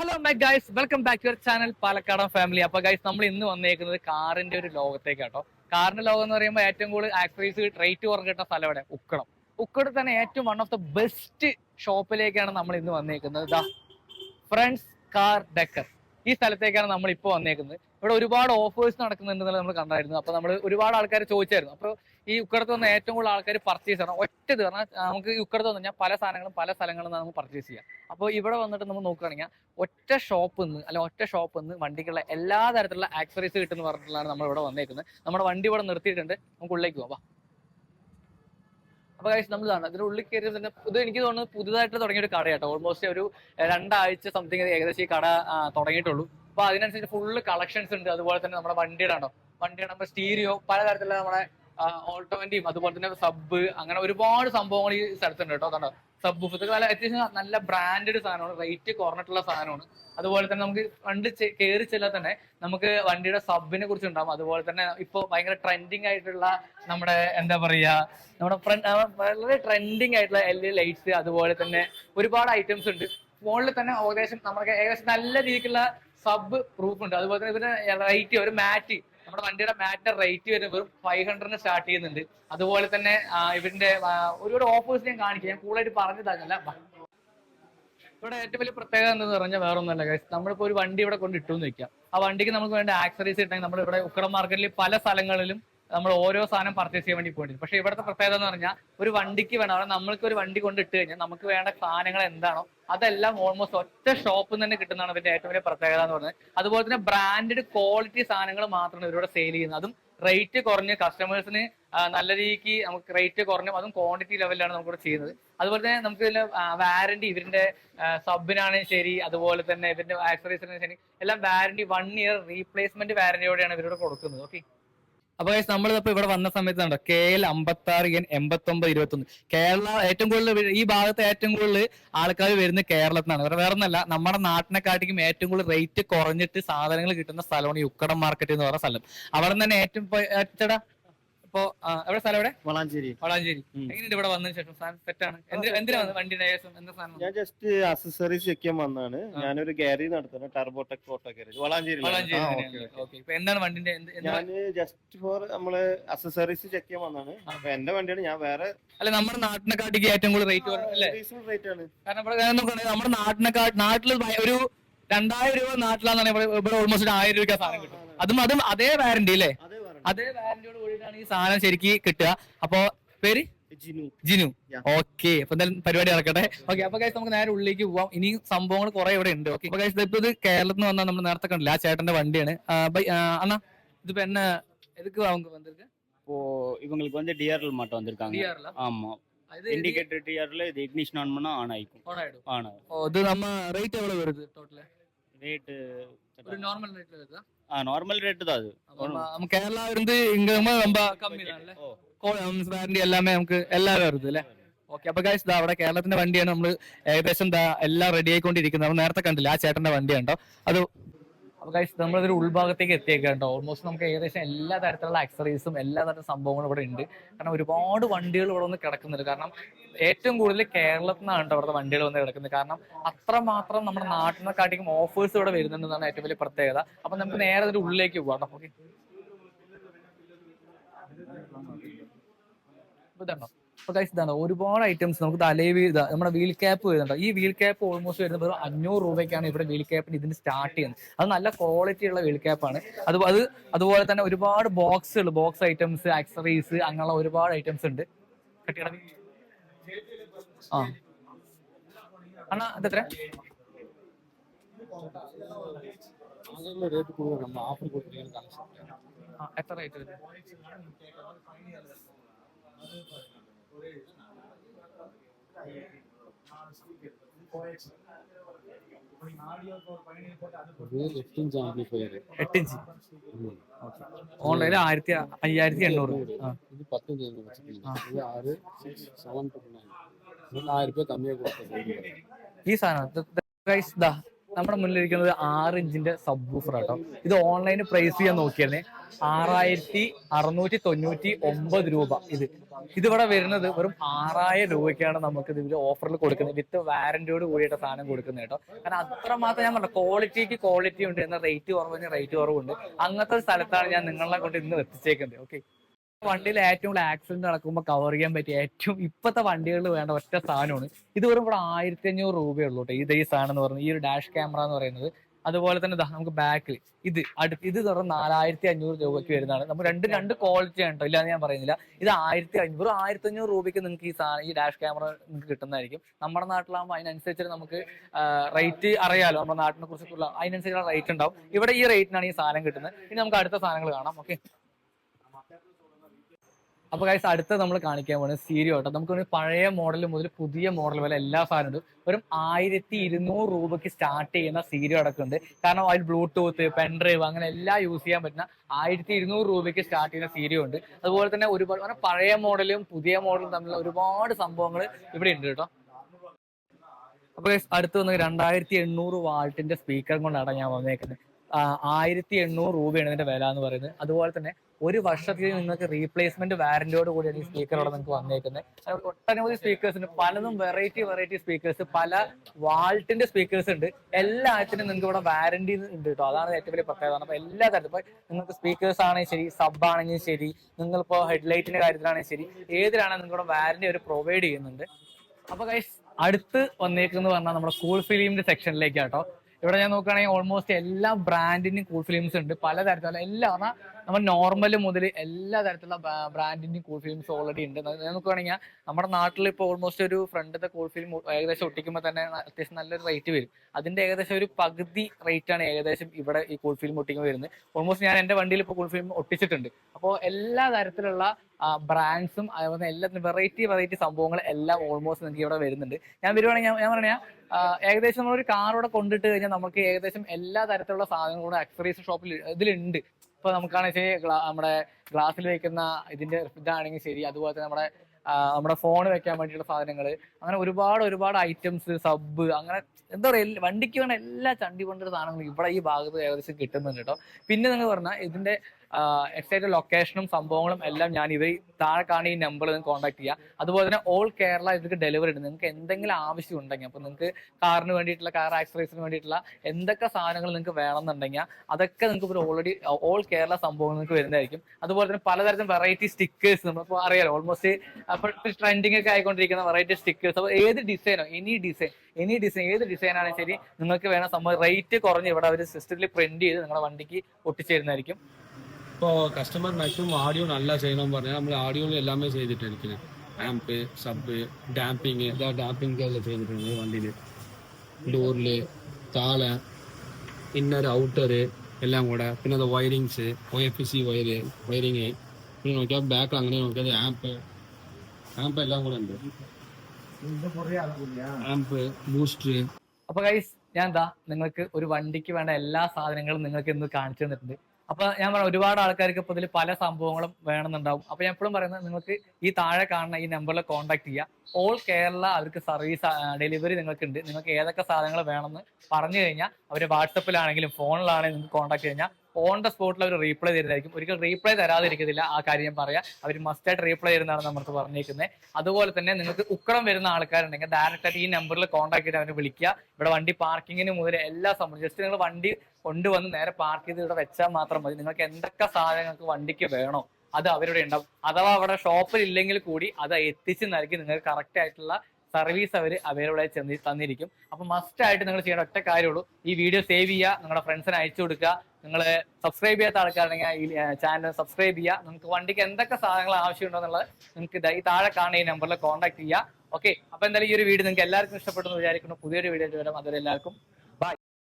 Hello my guys welcome back your channel Palakkadan family അപ്പൊ guys നമ്മൾ ഇന്ന് വന്നേക്കുന്നത് കാറിന്റെ ഒരു ലോകത്തേക്കാട്ടോ. കാറിന്റെ ലോകം എന്ന് പറയുമ്പോൾ ഏറ്റവും കൂടുതൽ ആക്സറീസ് റേറ്റ് കുറഞ്ഞ് കിട്ടുന്ന സ്ഥലം എവിടെ? ഉക്കടം ഉക്കട് തന്നെ ഏറ്റവും വൺ ഓഫ് ദ ബെസ്റ്റ് ഷോപ്പിലേക്കാണ് നമ്മൾ ഇന്ന് വന്നേക്കുന്നത്. ഫ്രണ്ട്സ് കാർ ഡെക്കർ ഈ സ്ഥലത്തേക്കാണ് നമ്മൾ ഇപ്പോൾ വന്നേക്കുന്നത്. ഇവിടെ ഒരുപാട് ഓഫേഴ്സ് നടക്കുന്നുണ്ടെന്ന് നമ്മൾ കണ്ടായിരുന്നു. അപ്പൊ നമ്മൾ ഒരുപാട് ആൾക്കാർ ചോദിച്ചായിരുന്നു. അപ്പോൾ ഈ ഉക്കടത്ത് വന്ന ഏറ്റവും കൂടുതൽ ആൾക്കാർ പർച്ചേസ് ചെയ്യണം. ഒറ്റ ഇത് പറഞ്ഞാൽ നമുക്ക് ഈ ഉക്കടത്ത് വന്നു കഴിഞ്ഞാൽ പല സാധനങ്ങളും പല സ്ഥലങ്ങളിൽ നിന്ന് നമുക്ക് പർച്ചേസ് ചെയ്യാം. അപ്പോൾ ഇവിടെ വന്നിട്ട് നമ്മൾ നോക്കുകയാണെങ്കിൽ ഒറ്റ ഷോപ്പിൽ നിന്ന് അല്ല ഒറ്റ ഷോപ്പിൽ നിന്ന് വണ്ടിക്കുള്ള എല്ലാ തരത്തിലുള്ള ആക്സറീസ് കിട്ടുന്ന പറഞ്ഞിട്ടുള്ളതാണ് നമ്മൾ ഇവിടെ വന്നേക്കുന്നത്. നമ്മുടെ വണ്ടി ഇവിടെ നിർത്തിയിട്ടുണ്ട്. നമുക്ക് ഉള്ളിലേക്ക് പോവാം. അപ്പൊ കഴിച്ച് നമ്മൾ ഇതാണ്. ഉള്ളിൽ കയറിയത് തന്നെ ഇത് എനിക്ക് തോന്നുന്നത് പുതുതായിട്ട് തുടങ്ങിയ ഒരു കടയാട്ടോ. ഓൾമോസ്റ്റ് ഒരു രണ്ടാഴ്ച സംതിങ് ഏകദേശം ഈ കട തുടങ്ങിയിട്ടുള്ളൂ. അപ്പൊ അതിനനുസരിച്ച് ഫുള്ള് കളക്ഷൻസ് ഉണ്ട്. അതുപോലെ തന്നെ നമ്മുടെ വണ്ടിയുടെ ആണോ വണ്ടിയുടെ നമ്മുടെ സ്റ്റീരിയോ പലതരത്തിലുള്ള നമ്മുടെ ഓൾട്ടോവന്റിയും അതുപോലെ തന്നെ സബ് അങ്ങനെ ഒരുപാട് സംഭവങ്ങൾ ഈ സ്ഥലത്തുണ്ട് കേട്ടോ. കണ്ടോ? സബ് ഇതൊക്കെ നല്ല അത്യാവശ്യം നല്ല ബ്രാൻഡഡ് സാധനമാണ്. റേറ്റ് കുറഞ്ഞിട്ടുള്ള സാധനമാണ്. അതുപോലെ തന്നെ നമുക്ക് വണ്ടി കയറി ചെല്ലാൻ തന്നെ നമുക്ക് വണ്ടിയുടെ സബിനെ കുറിച്ച് ഉണ്ടാവും. അതുപോലെ തന്നെ ഇപ്പൊ ഭയങ്കര ട്രെൻഡിങ് ആയിട്ടുള്ള നമ്മുടെ എന്താ പറയാ നമ്മുടെ വളരെ ട്രെൻഡിങ് ആയിട്ടുള്ള എൽ ഇ ലൈറ്റ്സ് അതുപോലെ തന്നെ ഒരുപാട് ഐറ്റംസ് ഉണ്ട്. ഫോണിൽ തന്നെ ഏകദേശം നമുക്ക് ഏകദേശം നല്ല രീതിക്കുള്ള സബ് പ്രൂഫ് ഉണ്ട്. അതുപോലെ തന്നെ ഇതിന്റെ റേറ്റ് ഒരു മാറ്റ് നമ്മുടെ വണ്ടിയുടെ മാറ്റിന്റെ റേറ്റ് വരുന്നത് വെറും ഫൈവ് ഹൺഡ്രഡിന് സ്റ്റാർട്ട് ചെയ്യുന്നുണ്ട്. അതുപോലെ തന്നെ ഇവന്റെ ഒരുപാട് ഓഫേഴ്സ് ഞാൻ കാണിക്കാം. ഞാൻ കൂടുതലായിട്ട് പറഞ്ഞതാകല്ല ഇവിടെ ഏറ്റവും വലിയ പ്രത്യേകത എന്ന് പറഞ്ഞാൽ വേറെ ഒന്നല്ല guys. നമ്മളിപ്പോ ഒരു വണ്ടി ഇവിടെ കൊണ്ട് ഇട്ടു എന്ന് വെക്കാം. ആ വണ്ടിക്ക് നമുക്ക് വേണ്ട ആക്സറീസ് ഇട്ടെങ്കിൽ നമ്മൾ ഇവിടെ ഉക്കടം മാർക്കറ്റിൽ പല സ്ഥലങ്ങളിലും നമ്മൾ ഓരോ സാധനം പർച്ചേസ് ചെയ്യാൻ വേണ്ടി പോയിട്ട് പക്ഷെ ഇവിടുത്തെ പ്രത്യേകത എന്ന് പറഞ്ഞാൽ ഒരു വണ്ടിക്ക് വേണം. അവിടെ നമ്മൾക്ക് ഒരു വണ്ടി കൊണ്ട് ഇട്ട് കഴിഞ്ഞാൽ നമുക്ക് വേണ്ട സാധനങ്ങൾ എന്താണോ അതെല്ലാം ഓൾമോസ്റ്റ് ഒറ്റ ഷോപ്പിൽ തന്നെ കിട്ടുന്നതാണ് ഇതിന്റെ ഏറ്റവും വലിയ പ്രത്യേകത എന്ന് പറഞ്ഞത്. അതുപോലെ തന്നെ ബ്രാൻഡഡ് ക്വാളിറ്റി സാധനങ്ങൾ മാത്രമാണ് ഇവരുടെ സെയിൽ ചെയ്യുന്നത്. അതും റേറ്റ് കുറഞ്ഞ് കസ്റ്റമേഴ്സിന് നല്ല രീതിക്ക് നമുക്ക് റേറ്റ് കുറഞ്ഞും അതും ക്വാണ്ടിറ്റി ലെവലിലാണ് നമുക്ക് ഇവിടെ ചെയ്യുന്നത്. അതുപോലെ തന്നെ നമുക്ക് ഇതിന്റെ വാരണ്ടി ഇവരുടെ സബിനാണെങ്കിലും ശരി അതുപോലെ തന്നെ ഇതിന്റെ ആക്സറീസിനും ശരി എല്ലാം വാരണ്ടി വൺ ഇയർ റീപ്ലേസ്മെന്റ് വാരണ്ടിയോടെയാണ് ഇവരോട് കൊടുക്കുന്നത്. ഓക്കെ അപ്പൊ നമ്മളിപ്പോ ഇവിടെ വന്ന സമയത്ത് കണ്ടോ? കെ എൽ അമ്പത്തി ആറ് എൻ എൺപത്തി ഒമ്പത് ഇരുപത്തി ഒന്ന് കേരള ഏറ്റവും കൂടുതൽ ഈ ഭാഗത്ത് ഏറ്റവും കൂടുതൽ ആൾക്കാർ വരുന്നത് കേരളത്തിനാണ് വേറെ ഒന്നല്ല നമ്മുടെ നാട്ടിനെക്കാട്ടിക്കും ഏറ്റവും കൂടുതൽ റേറ്റ് കുറഞ്ഞിട്ട് സാധനങ്ങൾ കിട്ടുന്ന സ്ഥലമാണ് ഈ ഉക്കടം മാർക്കറ്റ് എന്ന് പറയുന്ന സ്ഥലം. അവിടെ തന്നെ ഏറ്റവും ചേട്ടാ? ഇപ്പൊ എവിടെ സ്ഥലം എവിടെ? വളാഞ്ചേരി. വളാഞ്ചേരി. എങ്ങനെയുണ്ട് ഇവിടെ വന്നതിന് ശേഷം? സാധനം സെറ്റാണ് എന്തിനാ വന്നത് വണ്ടിയുടെ ഏകദേശം എന്താ സാധനം? ഞാൻ ജസ്റ്റ് അക്സസറീസ് ചെക്ക് ചെയ്യാൻ വന്നാണ്. ഞാനൊരു ഗാരേജ് നടത്തുന്നത് Turbotech auto garage Valanchery Valanchery okay ഇപ്പൊ എന്താണ് വണ്ടിന്റെ ഞാൻ ജസ്റ്റ് ഫോർ നമ്മൾ അക്സസറീസ് ചെക്ക് ചെയ്യാൻ വന്നാണ് അപ്പൊ എന്റെ വണ്ടിയാണ് ഞാൻ വേറെ അല്ല നമ്മുടെ നാട്ടിനെക്കാട്ടിക്ക് ഏറ്റവും കൂടുതൽ റേറ്റ് റേറ്റ് ആണ്. കാരണം ഇവിടെ കാരണം നോക്കുകയാണെങ്കിൽ നമ്മുടെ നാട്ടിനെ നാട്ടിൽ ഒരു രണ്ടായിരം രൂപ നാട്ടിലാണെന്ന് ഇവിടെ ഇവിടെ ഓൾമോസ്റ്റ് ആയിരം രൂപ സാധനം കിട്ടും. അതും അതും അതേ വാറന്റി അല്ലേ? അതേ പറഞ്ഞു അതേ വാറന്റിയോട് കൂടിയിട്ടാണ് ഈ സാധനം ശരിക്ക് കിട്ടുക അപ്പൊ പേര് ജിനു ജിനു Yeah. ഓക്കെ അപ്പൊ എന്തായാലും പരിപാടി നടക്കട്ടെ ഓക്കെ അപ്പൊ guys നമുക്ക് നേരെ ഉള്ളിലേക്ക് പോവാം ഇനി സംഭവങ്ങൾ കുറെ ഇവിടെ ഉണ്ട് ഓക്കെ അപ്പൊ guys ഇപ്പൊ ഇത് കേരളത്തിൽ നിന്ന് വന്നാൽ നമ്മൾ നേരത്തെ കണ്ടില്ല ആ ചേട്ടന്റെ വണ്ടിയാണ് ആ, ബൈ- ആ, അണ്ണാ ഇതിപ്പോ എന്നെ എതുക്ക് அவங்க வந்திருக்கு இப்போ இவங்களுக்கு வந்து டிஆர்எல் மாட்டம் வந்திருக்காங்க டிஆர்ல ஆமா இது இண்டிகேட்டர் டிஆர்ல இது இக்னிஷன் ஆன் பண்ணா ஆன் ஆயிக்கும் on ஆயிடும் ஆன் ஆகும் ஓ இது நம்ம ரேட் எவ்வளவு வருது டோட்டல் ரேட்டு ஒரு நார்மல் ரேட்ல வருதா நார்மல் ரேட்டு தான் அது அப்ப நம்ம நம்ம கேரளா இருந்து இங்க ரொம்ப ரொம்ப கம்மி தான்ல ஓ വാറന്റി എല്ലാമേ നമുക്ക് എല്ലാവരും വരുത് അല്ലേ ഓക്കെ അപ്പൊ ഗൈസ് ദാ അവിടെ കേരളത്തിന്റെ വണ്ടിയാണ് നമ്മൾ ഏകദേശം ദാ എല്ലാം റെഡി ആയിക്കൊണ്ടിരിക്കുന്നത് നമ്മൾ നേരത്തെ കണ്ടില്ല ആ ചേട്ടന്റെ വണ്ടി ഉണ്ടോ അത് അപ്പൊ ഗൈസ് നമ്മളിതൊരു ഉൾഭാഗത്തേക്ക് എത്തിയേക്കുണ്ടോ ഓൾമോസ്റ്റ് നമുക്ക് ഏകദേശം എല്ലാ തരത്തിലുള്ള ആക്സറീസും എല്ലാ തരം സംഭവങ്ങളും ഇവിടെ ഉണ്ട്. കാരണം ഒരുപാട് വണ്ടികൾ ഇവിടെ വന്ന് കിടക്കുന്നുണ്ട്. കാരണം ഏറ്റവും കൂടുതൽ കേരളത്തിൽ നിന്നാണ് കേട്ടോ വണ്ടികൾ വന്ന് കിടക്കുന്നത്. കാരണം അത്രമാത്രം നമ്മുടെ നാട്ടിൽ നാട്ടിനെക്കാട്ടിയും ഓഫേഴ്സ് ഇവിടെ വരുന്നുണ്ടെന്നാണ് ഏറ്റവും വലിയ പ്രത്യേകത. അപ്പൊ നമുക്ക് നേരെ ഇതിന്റെ ഉള്ളിലേക്ക് പോകാം ഓക്കെ ഇതാണോ? ഗൈസ് ഇതാണ്. ഒരുപാട് ഐറ്റംസ് നമുക്ക് തലയിൽ നമ്മുടെ വീൽ ക്യാപ്പ് വരുന്നുണ്ട്. ഈ വീൽ ക്യാപ്പ് ഓൾമോസ്റ്റ് വരുന്നത് വെറും അഞ്ഞൂറ് രൂപയ്ക്കാണ് ഇവിടെ വീൽ ക്യാപ്പിന് ഇതിന് സ്റ്റാർട്ട് ചെയ്യുന്നത്. അത് നല്ല ക്വാളിറ്റി ഉള്ള വീൽ ക്യാപ്പാണ് അത് അത് അതുപോലെ തന്നെ ഒരുപാട് ബോക്സുകൾ ബോക്സ് ഐറ്റംസ് ആക്സറീസ് അങ്ങനെയുള്ള ഒരുപാട് ഐറ്റംസ് ഉണ്ട്. ആ. അണ്ണാ ഇതെത്ര എത്ര റേറ്റ് വരും? ஒரே ഓൺലൈനിൽ ആയിരത്തി അയ്യായിരത്തി എണ്ണൂറ് ഇത് പത്ത് ചെയ്യുന്നു ഇത് ആറ് സെവൻ ടു നയൻ ആയിരം രൂപ കമ്മിയായി കൊടുത്തത് ഈ സാധനം നമ്മുടെ മുന്നിലിരിക്കുന്നത് ആറ് ഇഞ്ചിന്റെ സബ് ബൂഫർ കേട്ടോ ഇത് ഓൺലൈൻ പ്രൈസ് ചെയ്യാൻ നോക്കിയായിരുന്നേ ആറായിരത്തി അറുന്നൂറ്റി തൊണ്ണൂറ്റി ഒമ്പത് രൂപ ഇത്. ഇതിവിടെ വരുന്നത് വെറും ആറായിരം രൂപയ്ക്കാണ് നമുക്ക് ഇതിൽ ഓഫറിൽ കൊടുക്കുന്നത്. വിത്ത് വാറന്റിയോട് കൂടിയിട്ട് സാധനം കൊടുക്കുന്നത് കേട്ടോ. കാരണം അത്രമാത്രം ഞാൻ പറഞ്ഞു ക്വാളിറ്റിക്ക് ക്വാളിറ്റി ഉണ്ട് എന്നാൽ റേറ്റ് കുറവ് റേറ്റ് കുറവുണ്ട്. അങ്ങനത്തെ സ്ഥലത്താണ് ഞാൻ നിങ്ങളെ കൊണ്ട് ഇന്ന് എത്തിച്ചേക്കുന്നത്. ഓക്കെ വണ്ടിയിൽ ഏറ്റവും കൂടുതൽ ആക്സിഡന്റ് നടക്കുമ്പോൾ കവർ ചെയ്യാൻ പറ്റിയ ഏറ്റവും ഇപ്പോഴത്തെ വണ്ടികളിൽ വേണ്ട ഒറ്റ സാധനമാണ്. ഇത് വെറും ഇവിടെ ആയിരത്തി അഞ്ഞൂറ് രൂപയേ ഉള്ളൂ കേട്ടോ ഇത് ഈ സാധനം എന്ന് പറയുന്നത് ഈ ഒരു ഡാഷ് ക്യാമറ എന്ന് പറയുന്നത്. അതുപോലെ തന്നെ നമുക്ക് ബാക്കിൽ ഇത് അടുത്ത് ഇത് തുറന്ന് നാലായിരത്തി അഞ്ഞൂറ് രൂപയ്ക്ക് വരുന്നതാണ്. നമ്മൾ രണ്ട് രണ്ട് ക്വാളിറ്റി കേട്ടോ ഇല്ലാന്ന് ഞാൻ പറയുന്നില്ല. ഇത് ആയിരത്തി അഞ്ഞൂറ് ആയിരത്തി അഞ്ഞൂറ് രൂപയ്ക്ക് നിങ്ങൾക്ക് ഈ സാധനം ഈ ഡാഷ് ക്യാമറ നിങ്ങൾക്ക് കിട്ടുന്നതായിരിക്കും. നമ്മുടെ നാട്ടിലാകുമ്പോൾ അതിനനുസരിച്ച് നമുക്ക് റേറ്റ് അറിയാലോ. നമ്മുടെ നാട്ടിനെ കുറിച്ചുള്ള അതിനനുസരിച്ചുള്ള റേറ്റ് ഉണ്ടാവും. ഇവിടെ ഈ റേറ്റിനാണ് ഈ സാധനം കിട്ടുന്നത്. ഇനി നമുക്ക് അടുത്ത സാധനങ്ങൾ കാണാം. ഓക്കെ അപ്പൊ കാര്യം അടുത്ത നമ്മൾ കാണിക്കാൻ പോകുന്നത് സീരിയോ കേട്ടോ നമുക്ക് പഴയ മോഡൽ മുതൽ പുതിയ മോഡൽ വരെ എല്ലാ സാധനവും ഉണ്ട്. വെറും ആയിരത്തി ഇരുന്നൂറ് രൂപയ്ക്ക് സ്റ്റാർട്ട് ചെയ്യുന്ന സീരിയോ അടക്കമുണ്ട്. കാരണം അതിൽ ബ്ലൂടൂത്ത് പെൻഡ്രൈവ് അങ്ങനെ എല്ലാം യൂസ് ചെയ്യാൻ പറ്റുന്ന ആയിരത്തി ഇരുന്നൂറ് രൂപയ്ക്ക് സ്റ്റാർട്ട് ചെയ്യുന്ന സീരിയോ ഉണ്ട്. അതുപോലെ തന്നെ ഒരുപാട് പഴയ മോഡലും പുതിയ മോഡലും തമ്മിലുള്ള ഒരുപാട് സംഭവങ്ങൾ ഇവിടെ ഉണ്ട് കേട്ടോ. അപ്പൊ അടുത്ത് വന്ന് രണ്ടായിരത്തി എണ്ണൂറ് വാൾട്ടിന്റെ സ്പീക്കർ കൊണ്ടാണ് ഞാൻ വന്നേക്കുന്നത്. ആയിരത്തി എണ്ണൂറ് രൂപയാണ് ഇതിന്റെ വില എന്ന് പറയുന്നത്. അതുപോലെ തന്നെ ഒരു വർഷത്തിൽ നിങ്ങൾക്ക് റീപ്ലേസ്മെന്റ് വാറന്റിയോട് കൂടിയാണ് ഈ സ്പീക്കർ അവിടെ നിങ്ങൾക്ക് വന്നേക്കുന്നത്. ഒട്ടനവധി സ്പീക്കേഴ്സ് ഉണ്ട്. പലതും വെറൈറ്റി വെറൈറ്റി സ്പീക്കേഴ്സ് പല വാൾട്ടിന്റെ സ്പീക്കേഴ്സ് ഉണ്ട്. എല്ലാത്തിനും നിങ്ങൾക്ക് ഇവിടെ വാറന്റി ഉണ്ട് കേട്ടോ അതാണ് ഏറ്റവും വലിയ പ്രത്യേകത. അപ്പൊ എല്ലാ തരത്തിലും ഇപ്പൊ നിങ്ങൾക്ക് സ്പീക്കേഴ്സ് ആണെങ്കിൽ ശരി സബ് ആണെങ്കിലും ശരി നിങ്ങളിപ്പോ ഹെഡ്ലൈറ്റിന്റെ കാര്യത്തിലാണെങ്കിൽ ശരി ഏതിലാണെങ്കിൽ നിങ്ങളുടെ വാരന്റി അവർ പ്രൊവൈഡ് ചെയ്യുന്നുണ്ട്. അപ്പൊ അടുത്ത് വന്നേക്കെന്ന് പറഞ്ഞാൽ നമ്മുടെ കൂൾ ഫിലിമിന്റെ സെക്ഷനിലേക്ക് കേട്ടോ ഇവിടെ ഞാൻ നോക്കുകയാണെങ്കിൽ ഓൾമോസ്റ്റ് എല്ലാ ബ്രാൻഡിനും കൂൾ ഫിലിംസ് ഉണ്ട്. പലതരത്തിലുള്ള എല്ലാ നമ്മൾ നോർമൽ മുതൽ എല്ലാ തരത്തിലുള്ള ബ്രാൻഡിന്റെയും കൂൾ ഫിലിംസ് ഓൾറെഡി ഉണ്ട്. നമുക്ക് വേണമെങ്കിൽ നമ്മുടെ നാട്ടിൽ ഇപ്പോൾ ഓൾമോസ്റ്റ് ഒരു ഫ്രണ്ടത്തെ കൂൾ ഫിലിം ഏകദേശം ഒട്ടിക്കുമ്പോൾ തന്നെ അത്യാവശ്യം നല്ലൊരു റേറ്റ് വരും. അതിന്റെ ഏകദേശം ഒരു പകുതി റേറ്റ് ആണ് ഏകദേശം ഇവിടെ ഈ കൂൾ ഫിലിം ഒട്ടിക്കുമ്പോൾ വരുന്നത്. ഓൾമോസ്റ്റ് ഞാൻ എന്റെ വണ്ടിയിൽ ഇപ്പോൾ കൂൾ ഫിലിം ഒട്ടിച്ചിട്ടുണ്ട്. അപ്പോൾ എല്ലാ തരത്തിലുള്ള ബ്രാൻഡ്സും അതുപോലെ എല്ലാ വെറൈറ്റി വെറൈറ്റി സംഭവങ്ങൾ എല്ലാം ഓൾമോസ്റ്റ് നിങ്ങൾക്ക് ഇവിടെ വരുന്നുണ്ട്. ഞാൻ വരുവാണെങ്കിൽ ഞാൻ ഞാൻ പറഞ്ഞാൽ ഏകദേശം നമ്മളൊരു കാർ ഇവിടെ കൊണ്ടിട്ട് കഴിഞ്ഞാൽ നമുക്ക് ഏകദേശം എല്ലാ തരത്തിലുള്ള സാധനങ്ങളും അക്സറീസ് ഷോപ്പിൽ ഇതിലുണ്ട്. ഇപ്പൊ നമുക്കാണെങ്കിൽ നമ്മുടെ ഗ്ലാസ്സിൽ വെക്കുന്ന ഇതിന്റെ ഇതാണെങ്കിൽ ശരി. അതുപോലെ തന്നെ നമ്മുടെ നമ്മുടെ ഫോൺ വെക്കാൻ വേണ്ടിയിട്ടുള്ള സാധനങ്ങൾ അങ്ങനെ ഒരുപാട് ഒരുപാട് ഐറ്റംസ് സബ് അങ്ങനെ എന്താ പറയുക വണ്ടിക്ക് വേണ്ട എല്ലാ ചണ്ടി കൊണ്ടൊരു സാധനങ്ങളും ഇവിടെ ഈ ഭാഗത്ത് ഏകദേശം കിട്ടുന്നുണ്ട് കേട്ടോ. പിന്നെ നിങ്ങൾ പറഞ്ഞാൽ ഇതിന്റെ എക്സൈറ്റ് ലൊക്കേഷനും സംഭവങ്ങളും എല്ലാം ഞാൻ ഇവർ താഴെ കാണുന്ന ഈ നമ്പറിൽ നിങ്ങൾക്ക് കോൺടാക്ട് ചെയ്യാം. അതുപോലെ തന്നെ ഓൾ കേരള ഇതിക്ക് ഡെലിവറി ഉണ്ട്. നിങ്ങൾക്ക് എന്തെങ്കിലും ആവശ്യം ഉണ്ടെങ്കിൽ അപ്പോൾ നിങ്ങൾക്ക് കാറിന് വേണ്ടിയിട്ടുള്ള കാർ ആക്സറീസിന് വേണ്ടിയിട്ടുള്ള എന്തൊക്കെ സാധനങ്ങൾ നിങ്ങൾക്ക് വേണമെന്നുണ്ടെങ്കിൽ അതൊക്കെ നിങ്ങൾക്ക് ഇപ്പോൾ ഓൾറെഡി ഓൾ കേരള സംഭവങ്ങൾ നിങ്ങൾക്ക് വരുന്നതായിരിക്കും. അതുപോലെ തന്നെ പലതരത്തിലും വെറൈറ്റി സ്റ്റിക്കേഴ്സ് നമ്മളിപ്പോൾ അറിയാലോ ഓൾമോസ്റ്റ് അപ്പോൾ ട്രെൻഡിങ് ഒക്കെ ആയിക്കൊണ്ടിരിക്കുന്ന വെറൈറ്റി സ്റ്റിക്കേഴ്സ് അപ്പോൾ ഏത് ഡിസൈനോ എനി ഡിസൈൻ എനി ഡിസൈൻ ഏത് ഡിസൈൻ ആണെങ്കിൽ ശരി നിങ്ങൾക്ക് വേണം സംഭവം റേറ്റ് കുറഞ്ഞ് ഇവിടെ അവർ സിസ്റ്റത്തിൽ പ്രിന്റ് ചെയ്ത് നിങ്ങളുടെ വണ്ടിക്ക് ഒട്ടിച്ചു ഇപ്പോൾ കസ്റ്റമർ മാക്സിമം ഓഡിയോ നല്ല ചെയ്യണമെന്ന് പറഞ്ഞാൽ നമ്മൾ ഓഡിയോ എല്ലാമേ ചെയ്തിട്ടിരിക്കുന്നത് ആംപ് സബ് ഡാമ്പിങ് ഇതാ ഡാമ്പിങ് എല്ലാം ചെയ്തിട്ടുണ്ട് വണ്ടിയിൽ ഡോറിൽ താള ഇന്നർ ഔട്ടർ എല്ലാം കൂടെ. പിന്നെ അത് wirings O F C wire wiring പിന്നെ നോക്കിയാൽ ബാക്ക് അങ്ങനെ നോക്കിയത് ആംപ് ആംപ് എല്ലാം കൂടെ ഉണ്ട്. ആംപ് ബൂസ്റ്റർ അപ്പൊ ഗൈസ് ഞാൻ എന്താ നിങ്ങൾക്ക് ഒരു വണ്ടിക്ക് വേണ്ട എല്ലാ സാധനങ്ങളും നിങ്ങൾക്ക് ഇന്ന് കാണിച്ചു തന്നിട്ടുണ്ട്. അപ്പൊ ഞാൻ പറഞ്ഞ ഒരുപാട് ആൾക്കാർക്ക് ഇപ്പൊ ഇതിൽ പല സംഭവങ്ങളും വേണമെന്നുണ്ടാവും. അപ്പൊ ഞാൻ എപ്പോഴും പറയുന്നത് നിങ്ങൾക്ക് ഈ താഴെ കാണുന്ന ഈ നമ്പറിൽ കോൺടാക്ട് ചെയ്യുക ഓൾ കേരള അവർക്ക് സർവീസ് ഡെലിവറി നിങ്ങൾക്ക് ഉണ്ട് നിങ്ങൾക്ക് ഏതൊക്കെ സാധനങ്ങൾ വേണമെന്ന് പറഞ്ഞു കഴിഞ്ഞാൽ അവർ വാട്സപ്പിലാണെങ്കിലും ഫോണിലാണെങ്കിലും നിങ്ങൾക്ക് കോൺടാക്ട് കഴിഞ്ഞാൽ ഓൺ ദ സ്പോട്ടിൽ അവർ റീപ്ലൈ തരുന്നതായിരിക്കും. ഒരിക്കൽ റീപ്ലൈ തരാതിരിക്കത്തില്ല. ആ കാര്യം ഞാൻ പറയാം. അവർ മസ്റ്റായിട്ട് റീപ്ലൈ തരുന്നതാണ് നമുക്ക് പറഞ്ഞേക്കുന്നത് അതുപോലെ തന്നെ നിങ്ങൾക്ക് ഉക്രം വരുന്ന ആൾക്കാരുണ്ടെങ്കിൽ ഡയറക്റ്റ് ആയിട്ട് ഈ നമ്പറിൽ കോൺടാക്ട് ചെയ്ത് അവനെ വിളിക്കുക. ഇവിടെ വണ്ടി പാർക്കിങ്ങിന് മുതൽ എല്ലാ സംബന്ധിച്ച് ജസ്റ്റ് നിങ്ങൾ വണ്ടി കൊണ്ടുവന്ന് നേരെ പാർക്ക് ചെയ്ത് ഇവിടെ വെച്ചാൽ മാത്രം മതി. നിങ്ങൾക്ക് എന്തൊക്കെ സാധനങ്ങൾക്ക് വണ്ടിക്ക് വേണോ അത് അവരുടെ ഉണ്ടാവും. അഥവാ അവിടെ ഷോപ്പിൽ ഇല്ലെങ്കിൽ കൂടി അത് എത്തിച്ച് നൽകി നിങ്ങൾക്ക് കറക്റ്റ് ആയിട്ടുള്ള സർവീസ് അവർ അവൈലബിൾ ആയി തന്നിരിക്കും. അപ്പൊ മസ്റ്റ് ആയിട്ട് നിങ്ങൾ ചെയ്യേണ്ട ഒറ്റ കാര്യമുള്ളൂ ഈ വീഡിയോ സേവ് ചെയ്യുക നിങ്ങളുടെ ഫ്രണ്ട്സിന് അയച്ചു കൊടുക്കുക. നിങ്ങൾ സബ്സ്ക്രൈബ് ചെയ്യാത്ത ആൾക്കാരാണെങ്കിൽ ഈ ചാനൽ സബ്സ്ക്രൈബ് ചെയ്യുക. നിങ്ങൾക്ക് വണ്ടിക്ക് എന്തൊക്കെ സാധനങ്ങൾ ആവശ്യമുണ്ടോ എന്നുള്ളത് നിങ്ങൾക്ക് ഈ താഴെ കാണുന്ന ഈ നമ്പറിൽ കോൺടാക്ട് ചെയ്യുക. ഓക്കെ അപ്പൊ എന്തായാലും ഈ ഒരു വീഡിയോ നിങ്ങൾക്ക് എല്ലാവർക്കും ഇഷ്ടപ്പെട്ടെന്ന് വിചാരിക്കുന്നു. പുതിയൊരു വീഡിയോ വരാം. അതുവരെ എല്ലാവർക്കും